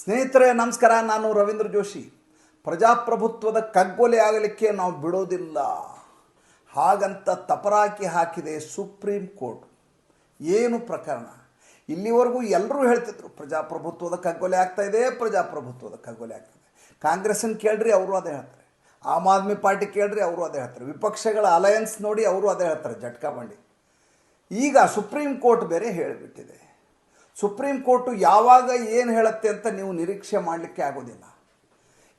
ಸ್ನೇಹಿತರೆ, ನಮಸ್ಕಾರ. ನಾನು ರವೀಂದ್ರ ಜೋಶಿ. ಪ್ರಜಾಪ್ರಭುತ್ವದ ಕಗ್ಗೊಲೆ ಆಗಲಿಕ್ಕೆ ನಾವು ಬಿಡೋದಿಲ್ಲ. ಹಾಗಂತ ತಪರಾಕಿ ಹಾಕಿದೆ ಸುಪ್ರೀಂ ಕೋರ್ಟ್. ಏನು ಪ್ರಕರಣ? ಇಲ್ಲಿವರೆಗೂ ಎಲ್ಲರೂ ಹೇಳ್ತಿದ್ರು, ಪ್ರಜಾಪ್ರಭುತ್ವದ ಕಗ್ಗೊಲೆ ಆಗ್ತಾ ಇದೆ, ಪ್ರಜಾಪ್ರಭುತ್ವದ ಕಗ್ಗೊಲೆ ಇದೆ. ಕಾಂಗ್ರೆಸ್ಸನ್ನು ಕೇಳ್ರಿ, ಅವರು ಅದೇ ಹೇಳ್ತಾರೆ. ಆಮ್ ಆದ್ಮಿ ಪಾರ್ಟಿ ಕೇಳ್ರಿ, ಅವರು ಅದೇ ಹೇಳ್ತಾರೆ. ವಿಪಕ್ಷಗಳ ಅಲಯನ್ಸ್ ನೋಡಿ ಅವರು ಅದೇ ಹೇಳ್ತಾರೆ, ಜಟ್ಕಾ ಬಂಡಿ. ಈಗ ಸುಪ್ರೀಂ ಕೋರ್ಟ್ ಬೇರೆ ಹೇಳಿಬಿಟ್ಟಿದೆ. ಸುಪ್ರೀಂ ಕೋರ್ಟು ಯಾವಾಗ ಏನು ಹೇಳುತ್ತೆ ಅಂತ ನೀವು ನಿರೀಕ್ಷೆ ಮಾಡಲಿಕ್ಕೆ ಆಗೋದಿಲ್ಲ.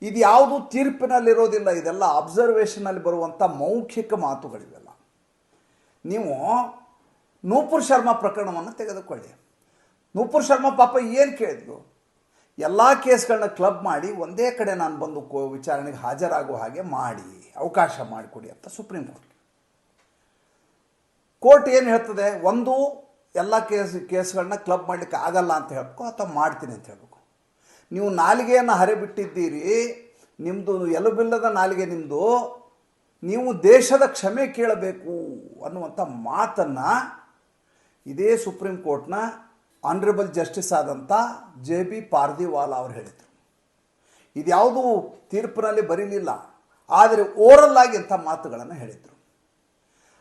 ಇದು ಯಾವುದು ತೀರ್ಪಿನಲ್ಲಿರೋದಿಲ್ಲ, ಇದೆಲ್ಲ ಅಬ್ಸರ್ವೇಷನಲ್ಲಿ ಬರುವಂಥ ಮೌಖಿಕ ಮಾತುಗಳಿವೆಲ್ಲ. ನೀವು ನೂಪುರ್ ಶರ್ಮಾ ಪ್ರಕರಣವನ್ನು ತೆಗೆದುಕೊಳ್ಳಿ. ನೂಪುರ್ ಶರ್ಮಾ ಪಾಪ ಏನು ಕೇಳಿದ್ರು ಎಲ್ಲ ಕೇಸ್ಗಳನ್ನ ಕ್ಲಬ್ ಮಾಡಿ, ಒಂದೇ ಕಡೆ ನಾನು ಬಂದು ವಿಚಾರಣೆಗೆ ಹಾಜರಾಗುವ ಹಾಗೆ ಮಾಡಿ, ಅವಕಾಶ ಮಾಡಿಕೊಡಿ ಅಂತ ಸುಪ್ರೀಂ ಕೋರ್ಟ್ ಕೋರ್ಟ್ ಏನು ಹೇಳ್ತದೆ? ಒಂದು ಎಲ್ಲ ಕೇಸ್ ಕೇಸ್ಗಳನ್ನ ಕ್ಲಬ್ ಮಾಡಲಿಕ್ಕೆ ಆಗಲ್ಲ ಅಂತ ಹೇಳಬೇಕು ಅಥವಾ ಮಾಡ್ತೀನಿ ಅಂತ ಹೇಳಬೇಕು. ನೀವು ನಾಲಿಗೆಯನ್ನು ಹರಿಬಿಟ್ಟಿದ್ದೀರಿ ನಿಮ್ಮದು ಎಲುಬಿಲ್ಲದ ನಾಲಿಗೆ ನಿಮ್ಮದು ನೀವು ದೇಶದ ಕ್ಷಮೆ ಕೇಳಬೇಕು ಅನ್ನುವಂಥ ಮಾತನ್ನು ಇದೇ ಸುಪ್ರೀಂ ಕೋರ್ಟ್ನ ಆನರೇಬಲ್ ಜಸ್ಟಿಸ್ ಆದಂಥ ಜೆ ಬಿ ಪಾರ್ದಿವಾಲಾ ಅವರು ಹೇಳಿದರು. ಇದ್ಯಾವುದೂ ತೀರ್ಪಿನಲ್ಲಿ ಬರೀಲಿಲ್ಲ, ಆದರೆ ಓರಲ್ ಆಗಿ ಇಂಥ ಮಾತುಗಳನ್ನು ಹೇಳಿದರು.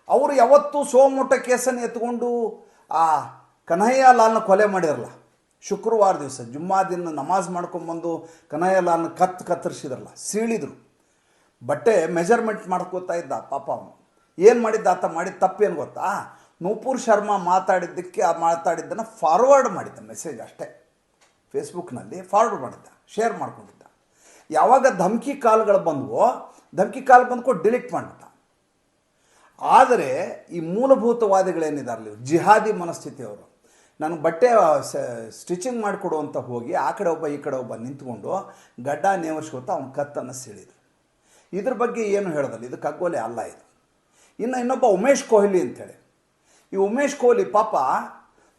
ಅವರು ಯಾವತ್ತೂ ಸೋಮೋಟ ಕೇಸನ್ನು ಎತ್ಕೊಂಡು ಆ ಕನ್ಹಯ್ಯಲಾಲ್ನ ಕೊಲೆ ಮಾಡಿರಲ್ಲ ಶುಕ್ರವಾರ ದಿವಸ ಜುಮ್ಮಾ ದಿನ ನಮಾಜ್ ಮಾಡ್ಕೊಂಬಂದು ಕನ್ಹಯ್ಯಲಾಲ್ನ ಕತ್ತು ಕತ್ ಕತ್ತರಿಸಿದ್ರಲ್ಲ, ಸೀಳಿದ್ರು. ಬಟ್ಟೆ ಮೆಜರ್ಮೆಂಟ್ ಮಾಡ್ಕೋತಾ ಇದ್ದ ಪಾಪ ಏನು ಮಾಡಿದ್ದ ಆತ ಮಾಡಿದ ತಪ್ಪೇನು ಗೊತ್ತಾ? ನೂಪುರ್ ಶರ್ಮಾ ಮಾತಾಡಿದ್ದಕ್ಕೆ ಆ ಮಾತಾಡಿದ್ದನ್ನು ಫಾರ್ವರ್ಡ್ ಮಾಡಿದ್ದ ಮೆಸೇಜ್ ಅಷ್ಟೇ. ಫೇಸ್ಬುಕ್ನಲ್ಲಿ ಫಾರ್ವರ್ಡ್ ಮಾಡಿದ್ದ ಶೇರ್ ಮಾಡ್ಕೊಂಡಿದ್ದ. ಯಾವಾಗ ಧಮ್ಕಿ ಕಾಲ್ಗಳು ಬಂದವೋ, ಧಮ್ಕಿ ಕಾಲ್ ಬಂದ್ಕೊಂಡು ಡಿಲೀಟ್ ಮಾಡಿಬಿಟ್ಟ. ಆದರೆ ಈ ಮೂಲಭೂತವಾದಿಗಳೇನಿದಾರಲ್ಲ ಜಿಹಾದಿ ಮನಸ್ಥಿತಿಯವರು ನಾನು ಬಟ್ಟೆ ಸ್ಟಿಚಿಂಗ್ ಮಾಡಿಕೊಡು ಅಂತ ಹೋಗಿ ಆ ಕಡೆ ಒಬ್ಬ, ಈ ಕಡೆ ಒಬ್ಬ ನಿಂತ್ಕೊಂಡು ಗಡ್ಡ ನೇವರ್ಸ್ಕೊತ ಅವನ ಕತ್ತನ್ನು ಸೀಳಿದ್ರು. ಇದ್ರ ಬಗ್ಗೆ ಏನು ಹೇಳೋದಲ್ಲ, ಇದು ಕಗ್ಗೋಲೆ ಅಲ್ಲ ಇದು. ಇನ್ನು ಇನ್ನೊಬ್ಬ ಉಮೇಶ್ ಕೊಹ್ಲಿ ಅಂತೇಳಿ ಈ ಉಮೇಶ್ ಕೊಹ್ಲಿ ಪಾಪ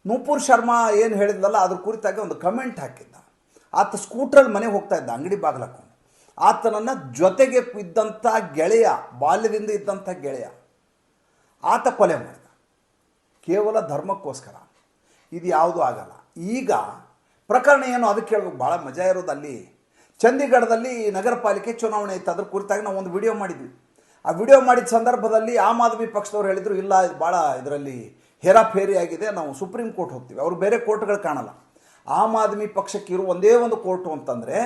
ನೂಪುರ್ ಶರ್ಮಾ ಏನು ಹೇಳಿದ್ಲಲ್ಲ, ಅದ್ರ ಕುರಿತಾಗಿ ಒಂದು ಕಮೆಂಟ್ ಹಾಕಿದ್ದ. ಆತ ಸ್ಕೂಟ್ರಲ್ಲಿ ಮನೆಗೆ ಹೋಗ್ತಾ ಇದ್ದ, ಅಂಗಡಿ ಬಾಗಿಲು ಹಾಕೊಂಡು ಆತನನ್ನು ಜೊತೆಗೆ ಇದ್ದಂಥ ಗೆಳೆಯ, ಬಾಲ್ಯದಿಂದ ಇದ್ದಂಥ ಗೆಳೆಯ. ಆತ ಕೊಲೆ ಮಾಡಿದ. ಕೇವಲ ಧರ್ಮಕ್ಕೋಸ್ಕರ. ಇದು ಯಾವುದೂ ಆಗಲ್ಲ. ಈಗ ಪ್ರಕರಣ ಏನು ಅದಕ್ಕೆ ಹೇಳ್ಬೇಕು. ಭಾಳ ಮಜಾ ಇರೋದು ಅಲ್ಲಿ. ಚಂಡೀಗಢದಲ್ಲಿ ನಗರ ಪಾಲಿಕೆ ಚುನಾವಣೆ ಇತ್ತು. ಅದ್ರ ಕುರಿತಾಗಿ ನಾವು ಒಂದು ವಿಡಿಯೋ ಮಾಡಿದ್ವಿ. ಆ ವಿಡಿಯೋ ಮಾಡಿದ ಸಂದರ್ಭದಲ್ಲಿ ಆಮ್ ಆದ್ಮಿ ಪಕ್ಷದವ್ರು ಹೇಳಿದರು, ಇಲ್ಲ, ಇದು ಭಾಳ ಇದರಲ್ಲಿ ಹೇರಾಫೇರಿ ಆಗಿದೆ, ನಾವು ಸುಪ್ರೀಂ ಕೋರ್ಟ್ ಹೋಗ್ತೀವಿ. ಅವರು ಬೇರೆ ಕೋರ್ಟ್ಗಳು ಕಾಣಲ್ಲ. ಆಮ್ ಆದ್ಮಿ ಪಕ್ಷಕ್ಕೆ ಇರೋ ಒಂದೇ ಒಂದು ಕೋರ್ಟು ಅಂತಂದರೆ,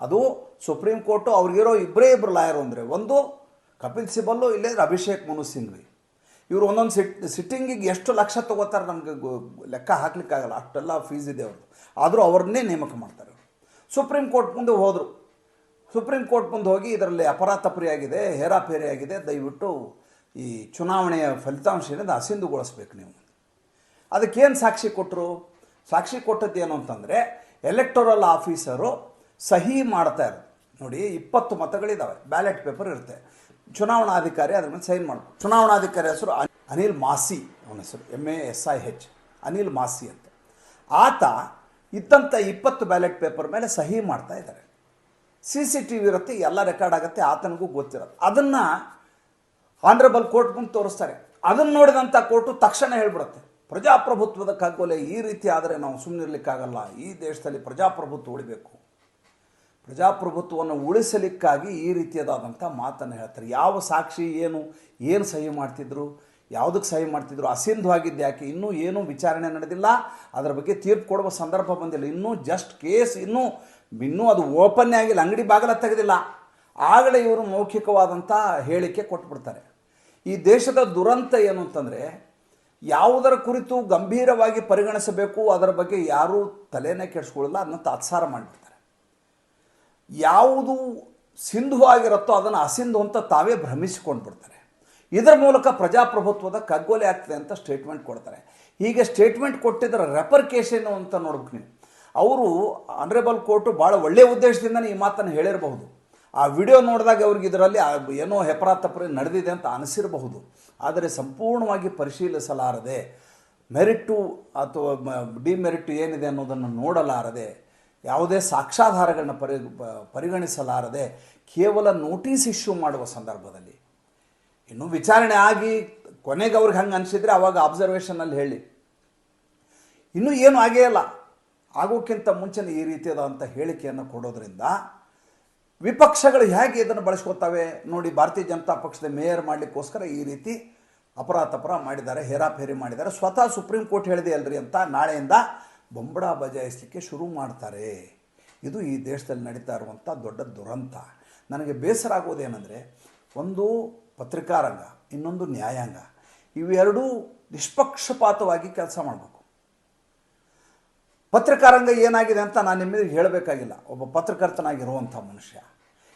ಅದು ಸುಪ್ರೀಂ ಕೋರ್ಟು ಅವ್ರಿಗಿರೋ ಇಬ್ಬರೇ ಇಬ್ಬರು ಲಾಯರು ಅಂದರೆ, ಒಂದು ಕಪಿಲ್ ಸಿಬಲ್ಲು ಇಲ್ಲೇ ಅಭಿಷೇಕ್ ಮನು ಸಿಂಘ್ವಿ. ಇವರು ಒಂದೊಂದು ಸಿಟ್ ಸಿಟ್ಟಿಂಗಿಗೆ ಎಷ್ಟು ಲಕ್ಷ ತೊಗೋತಾರೆ ನಮಗೆ ಲೆಕ್ಕ ಹಾಕ್ಲಿಕ್ಕಾಗಲ್ಲ, ಅಷ್ಟೆಲ್ಲ ಫೀಸ್ ಇದೆ ಅವ್ರದ್ದು ಆದರೂ ಅವ್ರನ್ನೇ ನೇಮಕ ಮಾಡ್ತಾರೆ. ಸುಪ್ರೀಂ ಕೋರ್ಟ್ ಮುಂದೆ ಹೋದರು. ಸುಪ್ರೀಂ ಕೋರ್ಟ್ ಮುಂದೆ ಹೋಗಿ ಇದರಲ್ಲಿ ಅಪರಾಧಪರಿ ಆಗಿದೆ ಹೇರಾಫೇರಿಯಾಗಿದೆ ದಯವಿಟ್ಟು ಈ ಚುನಾವಣೆಯ ಫಲಿತಾಂಶ ಏನಿದೆ ಅಸಿಂಧುಗೊಳಿಸ್ಬೇಕು ನೀವು. ಅದಕ್ಕೇನು ಸಾಕ್ಷಿ ಕೊಟ್ಟರು ಸಾಕ್ಷಿ ಕೊಟ್ಟದ್ದು ಏನು ಅಂತಂದರೆ ಎಲೆಕ್ಟೋರಲ್ ಆಫೀಸರು ಸಹಿ ಮಾಡ್ತಾ ಇರೋದು. ನೋಡಿ, ಇಪ್ಪತ್ತು ಮತಗಳಿದ್ದಾವೆ ಬ್ಯಾಲೆಟ್ ಪೇಪರ್ ಇರುತ್ತೆ. ಚುನಾವಣಾಧಿಕಾರಿ ಅದ್ರ ಮೇಲೆ ಸೈನ್ ಮಾಡ್ಬೋದು ಚುನಾವಣಾಧಿಕಾರಿ ಹೆಸರು ಅನಿಲ್ ಮಾಸಿ ಅವನ ಹೆಸರು M A S I H Anil Masih ಅಂತ. ಆತ ಇದ್ದಂಥ ಇಪ್ಪತ್ತು ಬ್ಯಾಲೆಟ್ ಪೇಪರ್ ಮೇಲೆ ಸಹಿ ಮಾಡ್ತಾ ಇದ್ದಾರೆ. ಸಿ ಸಿ ಟಿ ವಿ ಇರುತ್ತೆ, ಎಲ್ಲ ರೆಕಾರ್ಡ್ ಆಗುತ್ತೆ, ಆತನಿಗೂ ಗೊತ್ತಿರೋದು ಅದನ್ನು ಆನರಬಲ್ ಕೋರ್ಟ್ ಮುಂದೆ ತೋರಿಸ್ತಾರೆ. ಅದನ್ನು ನೋಡಿದಂಥ ಕೋರ್ಟು ತಕ್ಷಣ ಹೇಳ್ಬಿಡುತ್ತೆ. ಪ್ರಜಾಪ್ರಭುತ್ವದ ಕಗ್ಗೊಲೆ ಈ ರೀತಿ ಆದರೆ ನಾವು ಸುಮ್ಮನಿರ್ಲಿಕ್ಕಾಗಲ್ಲ ಈ ದೇಶದಲ್ಲಿ ಪ್ರಜಾಪ್ರಭುತ್ವ ಉಳಿಬೇಕು. ಪ್ರಜಾಪ್ರಭುತ್ವವನ್ನು ಉಳಿಸಲಿಕ್ಕಾಗಿ ಈ ರೀತಿಯಾದಂಥ ಮಾತನ್ನು ಹೇಳ್ತಾರೆ. ಯಾವ ಸಾಕ್ಷಿ ಏನು ಏನು ಸಹಿ ಮಾಡ್ತಿದ್ರು, ಯಾವುದಕ್ಕೆ ಸಹಿ ಮಾಡ್ತಿದ್ರು ಅಸಿಂಧವಾಗಿದ್ದು ಯಾಕೆ, ಇನ್ನೂ ಏನೂ ವಿಚಾರಣೆ ನಡೆದಿಲ್ಲ, ಅದರ ಬಗ್ಗೆ ತೀರ್ಪು ಕೊಡುವ ಸಂದರ್ಭ ಬಂದಿಲ್ಲ. ಇನ್ನೂ ಜಸ್ಟ್ ಕೇಸ್ ಇನ್ನೂ ಇನ್ನೂ ಅದು ಓಪನ್ನೇ ಆಗಿಲ್ಲ, ಅಂಗಡಿ ಬಾಗಿಲ ತೆಗೆದಿಲ್ಲ. ಆಗಲೇ ಇವರು ಮೌಖಿಕವಾದಂಥ ಹೇಳಿಕೆ ಕೊಟ್ಬಿಡ್ತಾರೆ. ಈ ದೇಶದ ದುರಂತ ಏನು ಅಂತಂದರೆ, ಯಾವುದರ ಕುರಿತು ಗಂಭೀರವಾಗಿ ಪರಿಗಣಿಸಬೇಕು, ಅದರ ಬಗ್ಗೆ ಯಾರೂ ತಲೆನೇ ಕೆಡಿಸ್ಕೊಳ್ಳಲ್ಲ ಅದನ್ನು ತಾತ್ಸಾರ ಮಾಡಿಬಿಡ್ತಾರೆ. ಯಾವುದು ಸಿಂಧುವಾಗಿರುತ್ತೋ ಅದನ್ನು ಅಸಿಂಧು ಅಂತ ತಾವೇ ಭ್ರಮಿಸಿಕೊಂಡು ಬಿಡ್ತಾರೆ. ಇದರ ಮೂಲಕ ಪ್ರಜಾಪ್ರಭುತ್ವದ ಕಗ್ಗೊಲೆ ಆಗ್ತದೆ ಅಂತ ಸ್ಟೇಟ್ಮೆಂಟ್ ಕೊಡ್ತಾರೆ. ಹೀಗೆ ಸ್ಟೇಟ್ಮೆಂಟ್ ಕೊಟ್ಟಿದ್ದರ ರೆಪರ್ಕೇಶನ್ ಅಂತ ನೋಡ್ಬೇಕು ನೀವು. ಅವರು ಆನರೇಬಲ್ ಕೋರ್ಟು ಭಾಳ ಒಳ್ಳೆಯ ಉದ್ದೇಶದಿಂದನೇ ಈ ಮಾತನ್ನು ಹೇಳಿರಬಹುದು. ಆ ವಿಡಿಯೋ ನೋಡಿದಾಗ ಅವ್ರಿಗೆ ಇದರಲ್ಲಿ ಏನೋ ಹೆಪರಾತಪರಿ ನಡೆದಿದೆ ಅಂತ ಅನಿಸಿರಬಹುದು. ಆದರೆ ಸಂಪೂರ್ಣವಾಗಿ ಪರಿಶೀಲಿಸಲಾರದೆ ಮೆರಿಟು ಅಥವಾ ಡಿಮೆರಿಟ್ ಏನಿದೆ ಅನ್ನೋದನ್ನು ನೋಡಲಾರದೆ ಯಾವುದೇ ಸಾಕ್ಷ್ಯಾಧಾರಗಳನ್ನ ಪರಿ ಪರಿಗಣಿಸಲಾರದೆ ಕೇವಲ ನೋಟಿಸ್ ಇಶ್ಯೂ ಮಾಡುವ ಸಂದರ್ಭದಲ್ಲಿ. ಇನ್ನೂ ವಿಚಾರಣೆ ಆಗಿ ಕೊನೆಗೆ ಅವ್ರಿಗೆ ಹಂಗೆ ಅನಿಸಿದರೆ ಅವಾಗ ಅಬ್ಸರ್ವೇಷನಲ್ಲಿ ಹೇಳಿ. ಇನ್ನೂ ಏನು ಆಗೇ ಇಲ್ಲ. ಆಗೋಕ್ಕಿಂತ ಮುಂಚೆನೇ ಈ ರೀತಿಯಾದಂಥ ಹೇಳಿಕೆಯನ್ನು ಕೊಡೋದ್ರಿಂದ ವಿಪಕ್ಷಗಳು ಹೇಗೆ ಇದನ್ನು ಬಳಸ್ಕೊತಾವೆ ನೋಡಿ ಭಾರತೀಯ ಜನತಾ ಪಕ್ಷದ ಮೇಯರ್ ಮಾಡಲಿಕ್ಕೋಸ್ಕರ ಈ ರೀತಿ ಅಪರಾಧ ತಪರ ಮಾಡಿದ್ದಾರೆ ಹೇರಾಫೇರಿ ಮಾಡಿದ್ದಾರೆ. ಸ್ವತಃ ಸುಪ್ರೀಂ ಕೋರ್ಟ್ ಹೇಳಿದೆ ಅಲ್ರಿ ಅಂತ ನಾಳೆಯಿಂದ ಬೊಂಬಡ ಬಜಾಯಿಸಲಿಕ್ಕೆ ಶುರು ಮಾಡ್ತಾರೆ. ಇದು ಈ ದೇಶದಲ್ಲಿ ನಡೀತಾ ಇರುವಂಥ ದೊಡ್ಡ ದುರಂತ. ನನಗೆ ಬೇಸರ ಆಗೋದೇನೆಂದರೆ, ಒಂದು ಪತ್ರಿಕಾರಂಗ, ಇನ್ನೊಂದು ನ್ಯಾಯಾಂಗ, ಇವೆರಡೂ ನಿಷ್ಪಕ್ಷಪಾತವಾಗಿ ಕೆಲಸ ಮಾಡಬೇಕು. ಪತ್ರಕಾರಂಗ ಏನಾಗಿದೆ ಅಂತ ನಾನು ನಿಮಗೆ ಹೇಳಬೇಕಾಗಿಲ್ಲ. ಒಬ್ಬ ಪತ್ರಕರ್ತನಾಗಿರುವಂಥ ಮನುಷ್ಯ.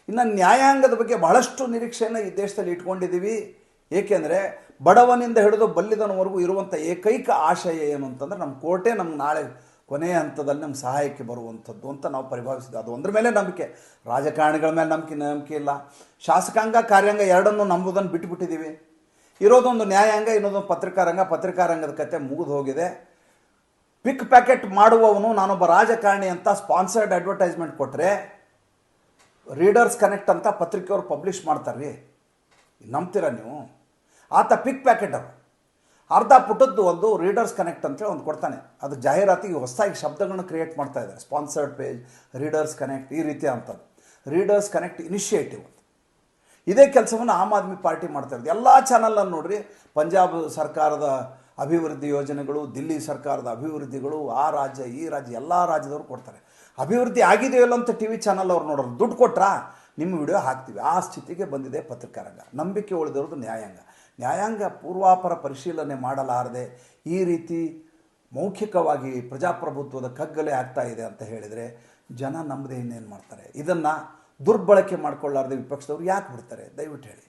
ಇನ್ನು ನ್ಯಾಯಾಂಗದ ಬಗ್ಗೆ ಬಹಳಷ್ಟು ನಿರೀಕ್ಷೆಯನ್ನು ಈ ದೇಶದಲ್ಲಿ ಇಟ್ಕೊಂಡಿದ್ದೀವಿ. ಏಕೆಂದರೆ, ಬಡವನಿಂದ ಹಿಡಿದು ಬಲ್ಲಿದನವರೆಗೂ ಇರುವಂಥ ಏಕೈಕ ಆಶಯ ಏನು ಅಂತಂದರೆ, ನಮ್ಮ ಕೋರ್ಟೇ ನಮ್ಗೆ ನಾಳೆ ಕೊನೆಯ ಹಂತದಲ್ಲಿ ನಮ್ಮ ಸಹಾಯಕ್ಕೆ ಬರುವಂಥದ್ದು ಅಂತ ನಾವು ಪರಿಭಾವಿಸಿದ್ವಿ ಅದು ಒಂದ್ರ ಮೇಲೆ ನಂಬಿಕೆ. ರಾಜಕಾರಣಿಗಳ ಮೇಲೆ ನಂಬಿಕೆ ನಂಬಿಕೆ ಇಲ್ಲ. ಶಾಸಕಾಂಗ, ಕಾರ್ಯಾಂಗ ಎರಡನ್ನು ನಂಬುದನ್ನು ಬಿಟ್ಟುಬಿಟ್ಟಿದ್ದೀವಿ. ಇರೋದೊಂದು ನ್ಯಾಯಾಂಗ, ಇನ್ನೊಂದು ಪತ್ರಿಕಾರಂಗ. ಪತ್ರಿಕಾರಂಗದ ಕತೆ ಮುಗಿದು ಹೋಗಿದೆ. ಪಿಕ್ ಪ್ಯಾಕೆಟ್ ಮಾಡುವವನು ನಾನೊಬ್ಬ ರಾಜಕಾರಣಿ ಅಂತ ಸ್ಪಾನ್ಸರ್ಡ್ ಅಡ್ವರ್ಟೈಸ್ಮೆಂಟ್ ಕೊಟ್ಟರೆ ರೀಡರ್ಸ್ ಕನೆಕ್ಟ್ ಅಂತ ಪತ್ರಿಕೆಯವರು ಪಬ್ಲಿಷ್ ಮಾಡ್ತಾರೆ ರೀ ನಂಬ್ತೀರಾ ನೀವು? ಆತ ಪಿಕ್ ಪ್ಯಾಕೆಟ್ ಅವರು ಅರ್ಧ ಪುಟದ್ದು ಒಂದು ರೀಡರ್ಸ್ ಕನೆಕ್ಟ್ ಅಂತೇಳಿ ಒಂದು ಕೊಡ್ತಾನೆ. ಅದು ಜಾಹೀರಾತಿಗೆ ಹೊಸದಾಗಿ ಶಬ್ದಗಳನ್ನ ಕ್ರಿಯೇಟ್ ಮಾಡ್ತಾ ಇದ್ದಾರೆ. ಸ್ಪಾನ್ಸರ್ಡ್ ಪೇಜ್ ರೀಡರ್ಸ್ ಕನೆಕ್ಟ್ ಈ ರೀತಿ ಅಂಥದ್ದು ರೀಡರ್ಸ್ ಕನೆಕ್ಟ್ ಇನಿಷಿಯೇಟಿವ್ ಅಂತ. ಇದೇ ಕೆಲಸವನ್ನು ಆಮ್ ಆದ್ಮಿ ಪಾರ್ಟಿ ಮಾಡ್ತಾ ಇರೋದು. ಎಲ್ಲ ಚಾನಲನ್ನು ನೋಡ್ರಿ, ಪಂಜಾಬ್ ಸರ್ಕಾರದ ಅಭಿವೃದ್ಧಿ ಯೋಜನೆಗಳು, ದಿಲ್ಲಿ ಸರ್ಕಾರದ ಅಭಿವೃದ್ಧಿಗಳು, ಆ ರಾಜ್ಯ, ಈ ರಾಜ್ಯ, ಎಲ್ಲ ರಾಜ್ಯದವರು ಕೊಡ್ತಾರೆ. ಅಭಿವೃದ್ಧಿ ಆಗಿದೆಯಲ್ಲ ಅಂತ ಟಿ ವಿ ಚಾನಲ್ ಅವ್ರು ನೋಡೋರು. ದುಡ್ಡು ಕೊಟ್ರಾ? ನಿಮ್ಮ ವಿಡಿಯೋ ಹಾಕ್ತೀವಿ. ಆ ಸ್ಥಿತಿಗೆ ಬಂದಿದೆ ಪತ್ರಿಕಾರಂಗ. ನಂಬಿಕೆ ಉಳಿದಿರೋದು ನ್ಯಾಯಾಂಗ. ನ್ಯಾಯಾಂಗ ಪೂರ್ವಾಪರ ಪರಿಶೀಲನೆ ಮಾಡಲಾರದೆ ಈ ರೀತಿ ಮೌಖಿಕವಾಗಿ ಪ್ರಜಾಪ್ರಭುತ್ವದ ಕಗ್ಗಲೆ ಆಗ್ತಾ ಇದೆ ಅಂತ ಹೇಳಿದರೆ ಜನ ನಂಬದೆ ಇನ್ನೇನು ಮಾಡ್ತಾರೆ? ಇದನ್ನು ದುರ್ಬಳಕೆ ಮಾಡ್ಕೊಳ್ಳಾರ್ದೆ ವಿಪಕ್ಷದವರು ಯಾಕೆ ಬಿಡ್ತಾರೆ? ದಯವಿಟ್ಟು ಹೇಳಿ.